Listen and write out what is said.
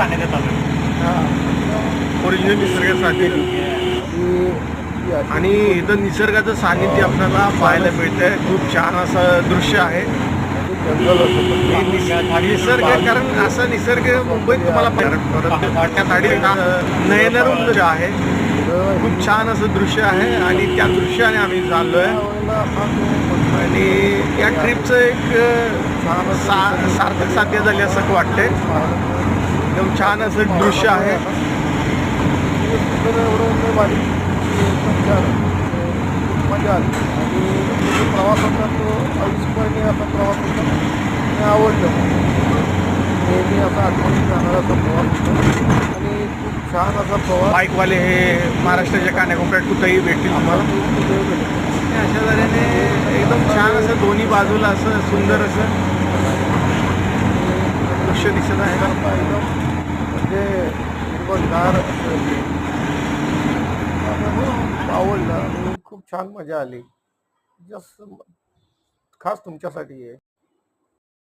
सानिध्यात आलो ओरिजिनल आणि इथं निसर्गाचं सानिध्य आपल्याला पाहायला मिळतंय. खूप छान असं दृश्य आहे. निसर्ग कारण असा निसर्ग मुंबईत तुम्हाला नयनरुंद जे आहे खूप छान असं दृश्य आहे. आणि त्या दृश्याने आम्ही चाललोय. आणि या ट्रिपचं एक सा सार्थक साध्य झाले असं वाटतंय. एकदम छान असं दृश्य आहे. मजा आली आणि तो प्रवास होता तो अविस्मरणीय असा प्रवास होता आणि आवडलं नेहमी असा आठवणी जाणारा असा प्रवास होता आणि खूप छान असा प्रवास बाईकवाले हे महाराष्ट्राच्या कान्याकोपऱ्यात कुठेही भेटतील आम्हाला तुम्हाला. आणि अशा तऱ्हेने एकदम छान असं दोन्ही बाजूला असं सुंदर असं दृश्य दिसत आहे करता एकदम म्हणजे हिरवगार हो, आवडलं खूप छान मजा आली. जस खास तुमच्यासाठी आहे.